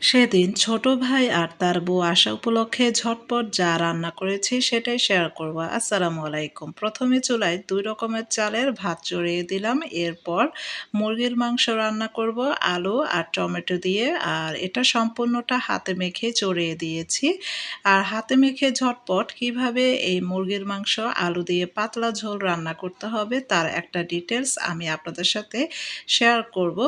সেদিন ছোট ভাই আর তার বউ আসা উপলক্ষে ঝটপট যা রান্না করেছি সেটাই শেয়ার করব। আসসালামু আলাইকুম। প্রথমে চুলায় দুই রকমের চালের ভাত চড়িয়ে দিলাম। এরপর মুরগির মাংস রান্না করব, আলু আর টমেটো দিয়ে। আর এটা সম্পূর্ণটা হাতে মেখে চড়িয়ে দিয়েছি। আর হাতে মেখে ঝটপট কীভাবে এই মুরগির মাংস, আলু দিয়ে পাতলা ঝোল রান্না করতে হবে তার একটা ডিটেলস আমি আপনাদের সাথে শেয়ার করব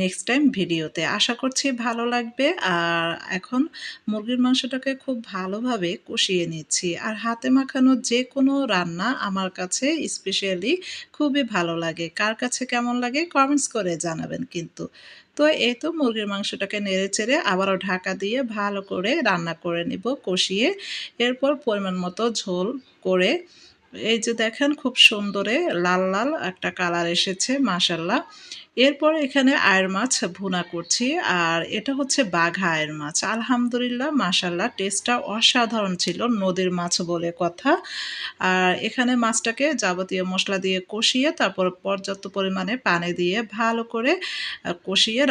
নেক্সট টাইম ভিডিওতে। আশা করছি ভালো লাগবে। আর এখন মুরগির মাংসটাকে খুব ভালোভাবে কষিয়ে নিচ্ছি। আর হাতে মাখানো যে কোনো রান্না আমার কাছে স্পেশালি খুবই ভালো লাগে। কার কাছে কেমন লাগে কমেন্টস করে জানাবেন কিন্তু। তো এই তো মুরগির মাংসটাকে নেড়ে চেড়ে আবারও ঢাকা দিয়ে ভালো করে রান্না করে নিব, কষিয়ে। এরপর পরিমাণ মতো ঝোল করে এই যে দেখেন খুব সুন্দরে লাল লাল একটা কালার এসেছে মাসাল্লাহ এরপর এখানে আয়ের মাছ ভুনা করছি, আর এটা হচ্ছে বাঘা আয়ের মাছ। আলহামদুলিল্লাহ মাসাল্লাহ টেস্টটা অসাধারণ ছিল, নদীর মাছ বলে কথা। আর এখানে মাছটাকে যাবতীয় মশলা দিয়ে কষিয়ে, তারপর পর্যাপ্ত পরিমাণে পানি দিয়ে ভালো করে কষিয়ে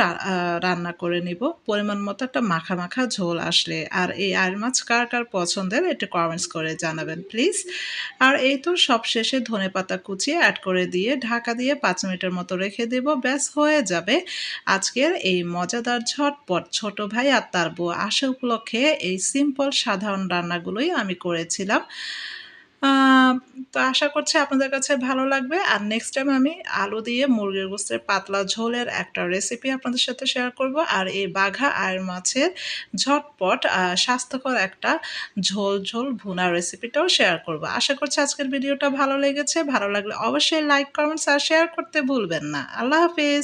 রান্না করে নিব। পরিমাণ মতো একটা মাখা মাখা ঝোল আসলে। আর এই আয়ের মাছ কার কার পছন্দের এটা কমেন্টস করে জানাবেন প্লিজ আর এই তো সব শেষে ধনে পাতা কুচিয়ে অ্যাড করে দিয়ে, ঢাকা দিয়ে পাঁচ মিনিটের মতো রেখে দেব। ব্যাস হয়ে যাবে। আজকের এই মজাদার ঝটপট ছোট ভাই আর তার বউ আসা উপলক্ষে এই সিম্পল সাধারণ রান্নাগুলোই আমি করেছিলাম। তো আশা করছি আপনাদের কাছে ভালো লাগবে। আর নেক্সট টাইম আমি আলু দিয়ে মুরগির গোস্তের পাতলা ঝোলের একটা রেসিপি আপনাদের সাথে শেয়ার করব। আর এই বাঘা আয়ের মাছের ঝটপট স্বাস্থ্যকর একটা ঝোল ঝোল ভুনা রেসিপিটাও শেয়ার করব। আশা করছি আজকের ভিডিওটা ভালো লেগেছে। ভালো লাগলে অবশ্যই লাইক কমেন্টস আর শেয়ার করতে ভুলবেন না। আল্লাহ হাফিজ।